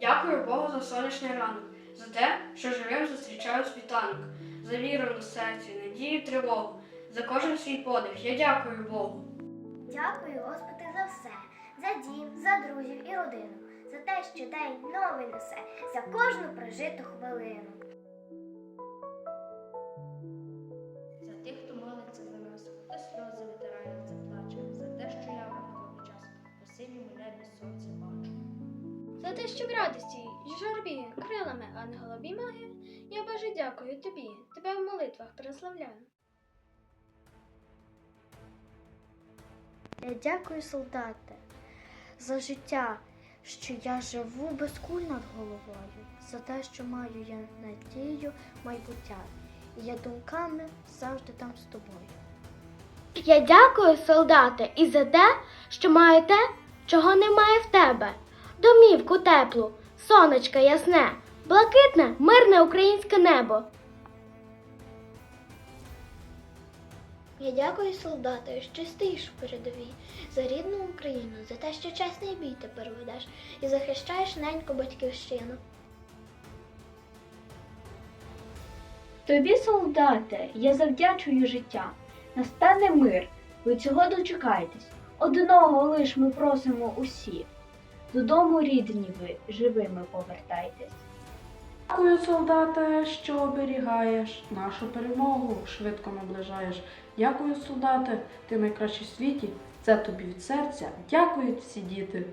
Дякую Богу за сонячний ранок, за те, що живим зустрічаю світанок, за віру на серці, надію, тривогу, за кожен свій подих. Я дякую Богу. Дякую, Господи, за все, за дім, за друзів і родину, за те, що день новий несе, за кожну прожиту хвилину. Те, що в радості й журбі крилами, а не голові маги, я Боже дякую тобі, тебе в молитвах прославляю. Я дякую, солдате, за життя, що я живу без куль над головою, за те, що маю я надію майбуття, і я думками завжди там з тобою. Я дякую, солдате, і за те, що маю те, чого немає в тебе. Домівку теплу, сонечко ясне, блакитне, мирне українське небо. Я дякую, солдате, що стоїш в передовій, за рідну Україну, за те, що чесний бій тепер ведеш і захищаєш неньку батьківщину. Тобі, солдате, я завдячую життя. Настане мир, ви цього дочекайтесь. Одного лиш ми просимо усі. Додому рідні ви живими повертайтесь. Дякую, солдате, що оберігаєш нашу перемогу, швидко наближаєш. Дякую, солдате, ти найкращий в світі. Це тобі від серця. Дякують всі діти.